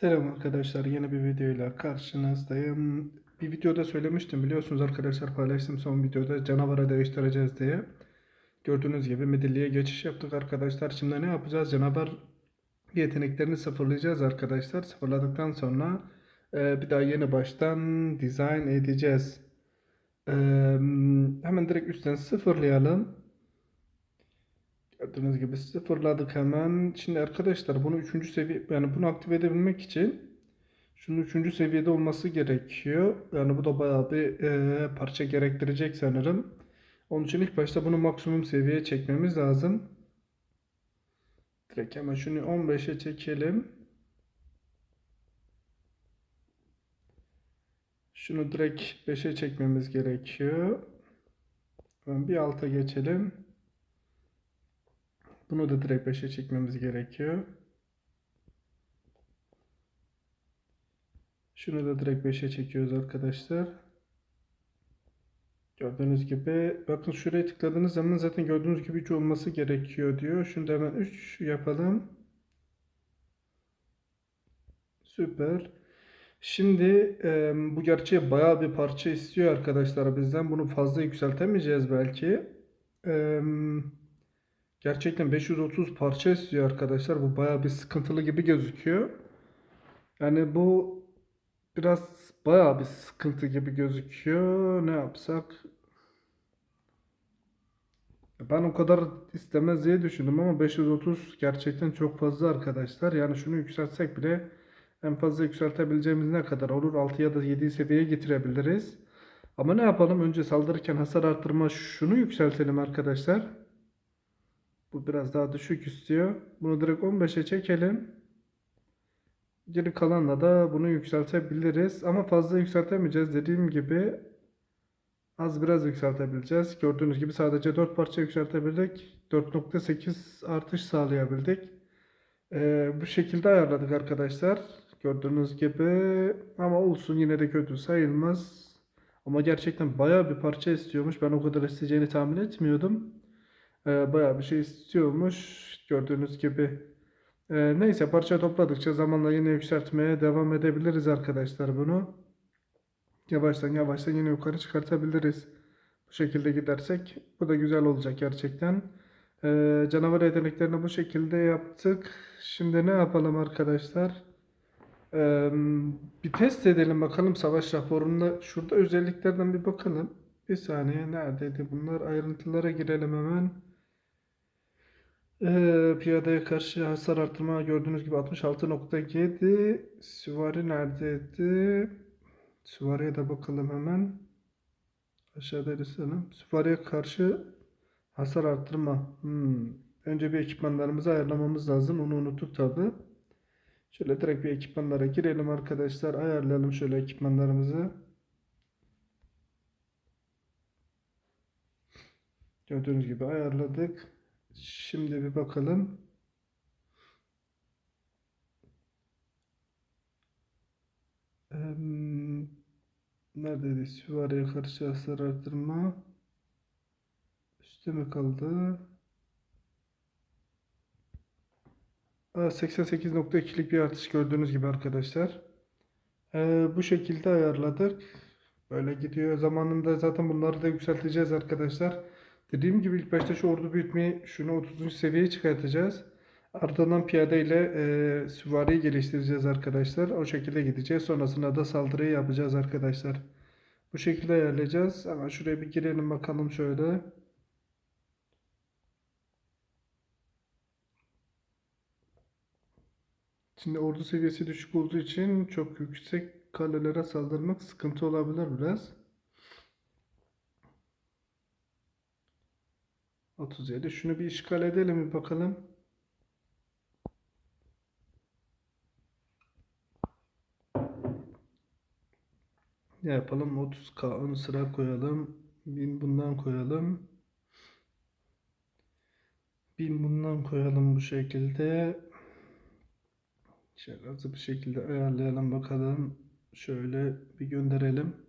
Selam arkadaşlar, yeni bir videoyla karşınızdayım. Bir videoda söylemiştim biliyorsunuz arkadaşlar paylaştım son videoda canavara değiştireceğiz diye. Gördüğünüz gibi midilliye geçiş yaptık arkadaşlar. Şimdi ne yapacağız? Canavar yeteneklerini sıfırlayacağız arkadaşlar. Sıfırladıktan sonra e, bir daha yeni baştan dizayn edeceğiz. E, hemen direkt üstten sıfırlayalım. Gördüğünüz gibi sıfırladık hemen. Şimdi arkadaşlar bunu üçüncü seviye yani bunu aktive edebilmek için şunun üçüncü seviyede olması gerekiyor. Yani bu da bayağı bir e, parça gerektirecek sanırım. Onun için ilk başta bunu maksimum seviyeye çekmemiz lazım. Direkt hemen şunu 15'e çekelim. Şunu direkt 5'e çekmemiz gerekiyor. Hemen bir alta geçelim. Bunu da direkt 5'e çekmemiz gerekiyor. Şunu da direkt 5'e çekiyoruz arkadaşlar. Gördüğünüz gibi bakın şuraya tıkladığınız zaman zaten gördüğünüz gibi 3 olması gerekiyor diyor. Şunu da hemen 3 yapalım. Süper. Şimdi e, bu gerçeği bayağı bir parça istiyor arkadaşlar bizden. Bunu fazla yükseltemeyeceğiz belki. Eee Gerçekten 530 parça istiyor arkadaşlar. Bu bayağı bir sıkıntılı gibi gözüküyor. Yani bu biraz bayağı bir sıkıntı gibi gözüküyor. Ne yapsak? Ben o kadar istemez diye düşündüm ama 530 gerçekten çok fazla arkadaşlar. Yani şunu yükseltsek bile en fazla yükseltebileceğimiz ne kadar olur? 6 ya da 7 seviyeye getirebiliriz. Ama ne yapalım? Önce saldırırken hasar arttırma şunu yükseltelim arkadaşlar. Bu biraz daha düşük istiyor. Bunu direkt 15'e çekelim. Geri kalanla da bunu yükseltebiliriz. Ama fazla yükseltemeyeceğiz. Dediğim gibi az biraz yükseltebileceğiz. Gördüğünüz gibi sadece 4 parça yükseltebildik. 4.8 artış sağlayabildik. Ee, bu şekilde ayarladık arkadaşlar. Gördüğünüz gibi ama olsun yine de kötü sayılmaz. Ama gerçekten bayağı bir parça istiyormuş. Ben o kadar isteyeceğini tahmin etmiyordum. Ee, bayağı bir şey istiyormuş. Gördüğünüz gibi. Ee, neyse parça topladıkça zamanla yine yükseltmeye devam edebiliriz arkadaşlar bunu. Yavaştan yavaştan yine yukarı çıkartabiliriz. Bu şekilde gidersek bu da güzel olacak gerçekten. Ee, canavar yeteneklerini bu şekilde yaptık. Şimdi ne yapalım arkadaşlar? Ee, bir test edelim bakalım savaş raporunda. Şurada özelliklerden bir bakalım. Bir saniye neredeydi bunlar? Ayrıntılara girelim hemen. Ee, piyadeye karşı hasar artırma gördüğünüz gibi 66.7. Süvari neredeydi? Süvariye de bakalım hemen. Aşağıdaydı sanırım. Süvariye karşı hasar arttırma. Hmm. Önce bir ekipmanlarımızı ayarlamamız lazım. Onu unuttuk tabi. Şöyle direkt bir ekipmanlara girelim arkadaşlar. Ayarlayalım şöyle ekipmanlarımızı. Gördüğünüz gibi ayarladık. Şimdi bir bakalım. Neredeydi? Süvariye karşı hasar artırma. Üstte mi kaldı? Aa, 88.2'lik bir artış gördüğünüz gibi arkadaşlar. Ee, bu şekilde ayarladık. Böyle gidiyor. Zamanında zaten bunları da yükselteceğiz arkadaşlar. Dediğim gibi ilk başta şu ordu büyütmeyi şunu 30. seviyeye çıkartacağız. Ardından piyade ile e, süvariyi geliştireceğiz arkadaşlar. O şekilde gideceğiz. Sonrasında da saldırıyı yapacağız arkadaşlar. Bu şekilde ayarlayacağız. Ama şuraya bir girelim bakalım şöyle. Şimdi ordu seviyesi düşük olduğu için çok yüksek kalelere saldırmak sıkıntı olabilir biraz. 37. Şunu bir işgal edelim bir bakalım. Ne yapalım? 30K ön sıra koyalım. 1000 bundan koyalım. 1000 bundan koyalım bu şekilde. Şöyle bir şekilde ayarlayalım bakalım. Şöyle bir gönderelim.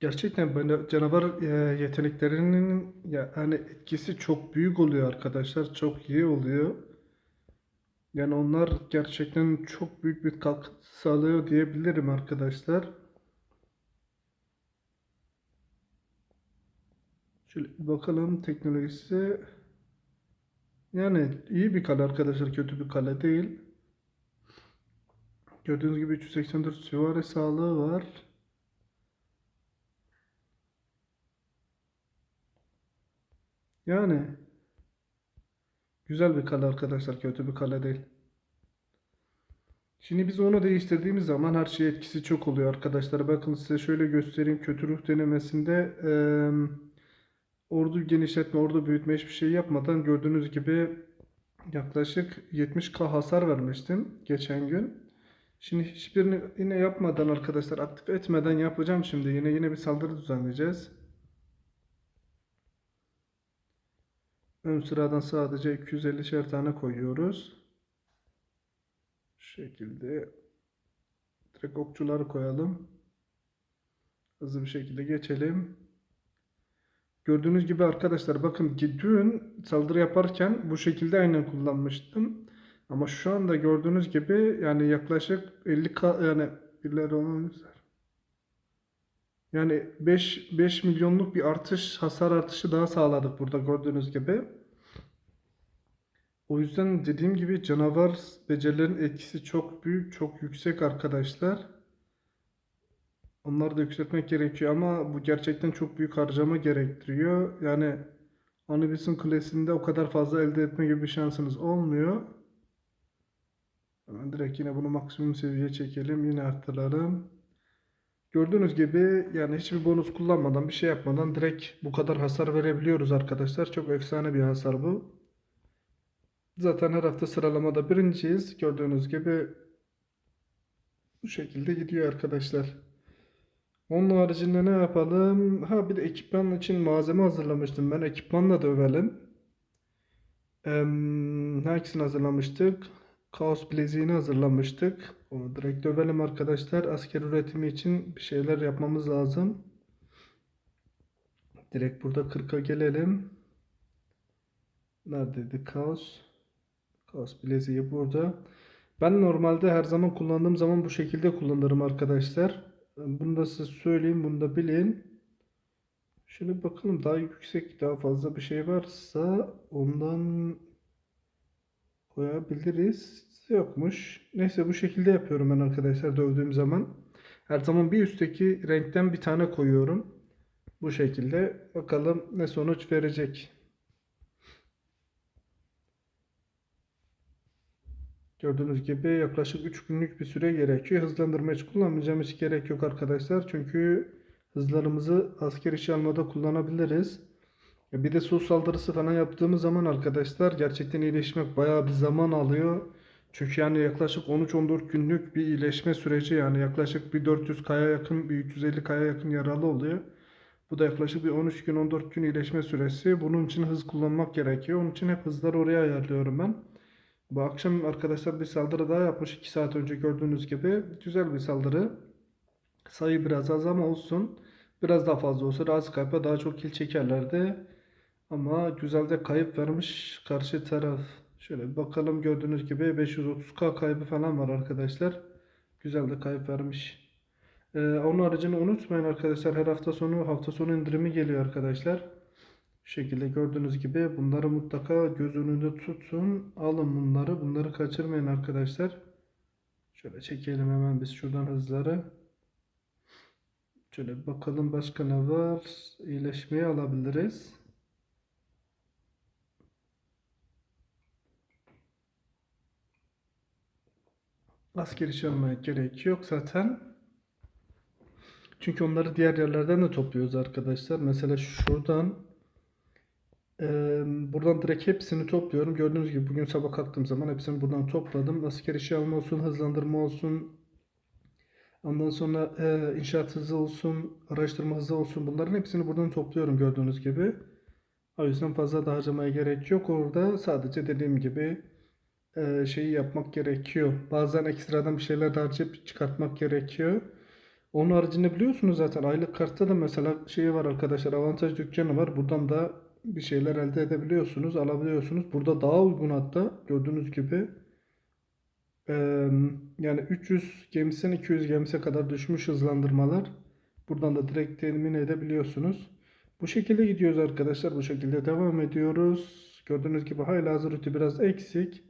Gerçekten böyle canavar e, yeteneklerinin ya hani etkisi çok büyük oluyor arkadaşlar. Çok iyi oluyor. Yani onlar gerçekten çok büyük bir katkı sağlıyor diyebilirim arkadaşlar. Şöyle bakalım teknolojisi. Yani iyi bir kale arkadaşlar. Kötü bir kale değil. Gördüğünüz gibi 384 süvari sağlığı var. Yani güzel bir kale arkadaşlar. Kötü bir kale değil. Şimdi biz onu değiştirdiğimiz zaman her şey etkisi çok oluyor arkadaşlar. Bakın size şöyle göstereyim. Kötü ruh denemesinde eee, ordu genişletme, ordu büyütme hiçbir şey yapmadan gördüğünüz gibi yaklaşık 70k hasar vermiştim geçen gün. Şimdi hiçbirini yine yapmadan arkadaşlar aktif etmeden yapacağım şimdi. Yine yine bir saldırı düzenleyeceğiz. Ön sıradan sadece 250'şer tane koyuyoruz. Şu şekilde direkt okçuları koyalım. Hızlı bir şekilde geçelim. Gördüğünüz gibi arkadaşlar bakın ki dün saldırı yaparken bu şekilde aynen kullanmıştım. Ama şu anda gördüğünüz gibi yani yaklaşık 50 ka yani birileri olmamışlar. Yani 5 5 milyonluk bir artış, hasar artışı daha sağladık burada gördüğünüz gibi. O yüzden dediğim gibi canavar becerilerin etkisi çok büyük, çok yüksek arkadaşlar. Onları da yükseltmek gerekiyor ama bu gerçekten çok büyük harcama gerektiriyor. Yani Anubis'in kulesinde o kadar fazla elde etme gibi bir şansınız olmuyor. Hemen direkt yine bunu maksimum seviyeye çekelim. Yine arttıralım. Gördüğünüz gibi yani hiçbir bonus kullanmadan bir şey yapmadan direkt bu kadar hasar verebiliyoruz arkadaşlar. Çok efsane bir hasar bu. Zaten her hafta sıralamada birinciyiz. Gördüğünüz gibi bu şekilde gidiyor arkadaşlar. Onun haricinde ne yapalım? Ha bir de ekipman için malzeme hazırlamıştım ben. Ekipmanla da övelim. Em, hangisini hazırlamıştık? Kaos bileziğini hazırlamıştık. Onu direkt dövelim arkadaşlar. Asker üretimi için bir şeyler yapmamız lazım. Direkt burada 40'a gelelim. Neredeydi kaos? Kaos bileziği burada. Ben normalde her zaman kullandığım zaman bu şekilde kullanırım arkadaşlar. Bunu da size söyleyeyim, bunu da bilin. Şöyle bakalım daha yüksek, daha fazla bir şey varsa ondan koyabiliriz. Yokmuş. Neyse bu şekilde yapıyorum ben arkadaşlar dövdüğüm zaman. Her zaman bir üstteki renkten bir tane koyuyorum. Bu şekilde. Bakalım ne sonuç verecek. Gördüğünüz gibi yaklaşık 3 günlük bir süre gerekiyor. Hızlandırma hiç kullanmayacağım hiç gerek yok arkadaşlar. Çünkü hızlarımızı asker işi almada kullanabiliriz. Bir de su saldırısı falan yaptığımız zaman arkadaşlar gerçekten iyileşmek bayağı bir zaman alıyor. Çünkü yani yaklaşık 13-14 günlük bir iyileşme süreci yani yaklaşık bir 400 kaya yakın bir 350 kaya yakın yaralı oluyor. Bu da yaklaşık bir 13 gün 14 gün iyileşme süresi. Bunun için hız kullanmak gerekiyor. Onun için hep hızları oraya ayarlıyorum ben. Bu akşam arkadaşlar bir saldırı daha yapmış 2 saat önce gördüğünüz gibi. Güzel bir saldırı. Sayı biraz az ama olsun. Biraz daha fazla olsa az kayıpa daha çok kill çekerlerdi. Ama güzel de kayıp vermiş karşı taraf. Şöyle bakalım gördüğünüz gibi 530k kaybı falan var arkadaşlar. Güzel de kayıp vermiş. Ee, onun haricinde unutmayın arkadaşlar her hafta sonu hafta sonu indirimi geliyor arkadaşlar. Şu şekilde gördüğünüz gibi bunları mutlaka göz önünde tutun. Alın bunları. Bunları kaçırmayın arkadaşlar. Şöyle çekelim hemen biz şuradan hızları. Şöyle bakalım başka ne var. İyileşmeyi alabiliriz. Asker işi almaya gerek yok zaten. Çünkü onları diğer yerlerden de topluyoruz arkadaşlar. Mesela şuradan eee, buradan direkt hepsini topluyorum. Gördüğünüz gibi bugün sabah kalktığım zaman hepsini buradan topladım. Asker işi alma olsun, hızlandırma olsun. Ondan sonra eee, inşaat hızı olsun, araştırma hızı olsun. Bunların hepsini buradan topluyorum gördüğünüz gibi. O yüzden fazla da harcamaya gerek yok. Orada sadece dediğim gibi eee, şeyi yapmak gerekiyor. Bazen ekstradan bir şeyler harcayıp çıkartmak gerekiyor. Onun haricinde biliyorsunuz zaten aylık kartta da mesela şey var arkadaşlar avantaj dükkanı var. Buradan da bir şeyler elde edebiliyorsunuz, alabiliyorsunuz. Burada daha uygun hatta gördüğünüz gibi. Eee, yani 300 gemisen 200 gemise kadar düşmüş hızlandırmalar. Buradan da direkt temin edebiliyorsunuz. Bu şekilde gidiyoruz arkadaşlar. Bu şekilde devam ediyoruz. Gördüğünüz gibi hala azuriti biraz eksik.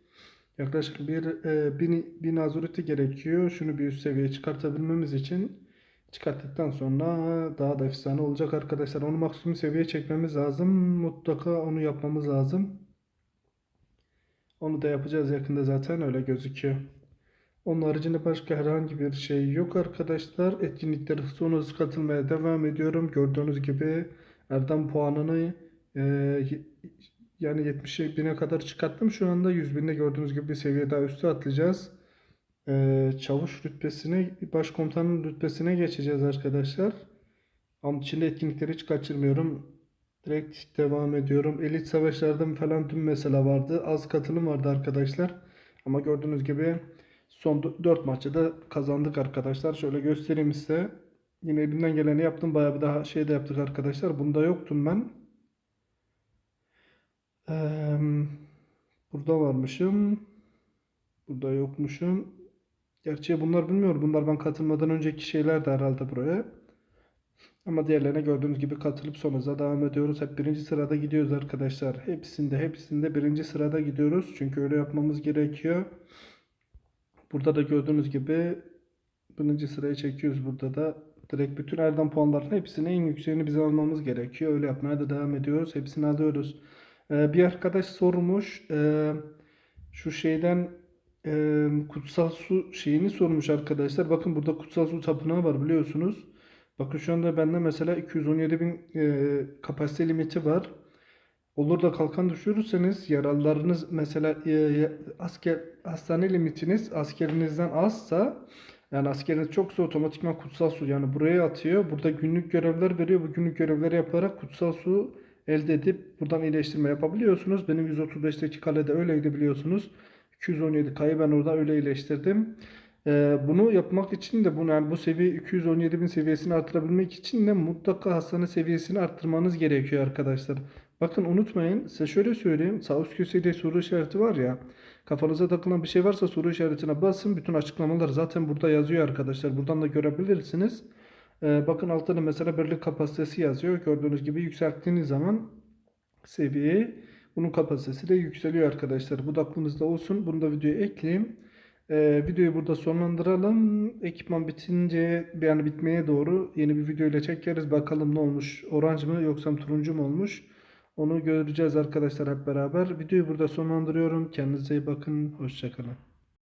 Yaklaşık bir e, bin, bin azuriti gerekiyor. Şunu bir üst seviyeye çıkartabilmemiz için. Çıkarttıktan sonra daha da efsane olacak arkadaşlar. Onu maksimum seviyeye çekmemiz lazım. Mutlaka onu yapmamız lazım. Onu da yapacağız yakında zaten öyle gözüküyor. Onun haricinde başka herhangi bir şey yok arkadaşlar. Etkinliklere son hız katılmaya devam ediyorum. Gördüğünüz gibi Erdem puanını e, yani 70 bine kadar çıkarttım. Şu anda 100 binde gördüğünüz gibi bir seviye daha üstü atlayacağız. E, çavuş rütbesine, başkomutanın rütbesine geçeceğiz arkadaşlar. Ama içinde etkinlikleri hiç kaçırmıyorum. Direkt devam ediyorum. Elit savaşlardan falan dün mesela vardı. Az katılım vardı arkadaşlar. Ama gördüğünüz gibi son 4 maçta da kazandık arkadaşlar. Şöyle göstereyim size. Yine elimden geleni yaptım. Bayağı bir daha şey de yaptık arkadaşlar. Bunda yoktum ben. Eee, burada varmışım. Burada yokmuşum. Gerçi bunlar bilmiyorum. Bunlar ben katılmadan önceki şeyler de herhalde buraya. Ama diğerlerine gördüğünüz gibi katılıp son hıza devam ediyoruz. Hep birinci sırada gidiyoruz arkadaşlar. Hepsinde hepsinde birinci sırada gidiyoruz. Çünkü öyle yapmamız gerekiyor. Burada da gördüğünüz gibi birinci sıraya çekiyoruz burada da. Direkt bütün Erdem puanların hepsini en yükseğini bize almamız gerekiyor. Öyle yapmaya da devam ediyoruz. Hepsini alıyoruz. Ee, bir arkadaş sormuş. Ee, şu şeyden e, kutsal su şeyini sormuş arkadaşlar. Bakın burada kutsal su tapınağı var biliyorsunuz. Bakın şu anda bende mesela 217 bin kapasite limiti var. Olur da kalkan düşürürseniz yaralılarınız mesela asker hastane limitiniz askerinizden azsa yani askeriniz çoksa otomatikman kutsal su yani buraya atıyor. Burada günlük görevler veriyor. Bu günlük görevleri yaparak kutsal su elde edip buradan iyileştirme yapabiliyorsunuz. Benim 135'teki kalede öyleydi biliyorsunuz. 217 kayı ben orada öyle iyileştirdim. Ee, bunu yapmak için de bunu yani bu seviye 217 bin seviyesini arttırabilmek için de mutlaka hastane seviyesini arttırmanız gerekiyor arkadaşlar. Bakın unutmayın size şöyle söyleyeyim sağ üst köşede soru işareti var ya kafanıza takılan bir şey varsa soru işaretine basın bütün açıklamalar zaten burada yazıyor arkadaşlar buradan da görebilirsiniz. Ee, bakın altta da mesela birlik kapasitesi yazıyor gördüğünüz gibi yükselttiğiniz zaman seviyeyi bunun kapasitesi de yükseliyor arkadaşlar. Bu da aklınızda olsun. Bunu da videoya ekleyeyim. Ee, videoyu burada sonlandıralım. Ekipman bitince yani bitmeye doğru yeni bir video ile çekeriz. Bakalım ne olmuş? Orange mı yoksa turuncu mu olmuş? Onu göreceğiz arkadaşlar hep beraber. Videoyu burada sonlandırıyorum. Kendinize iyi bakın. Hoşçakalın.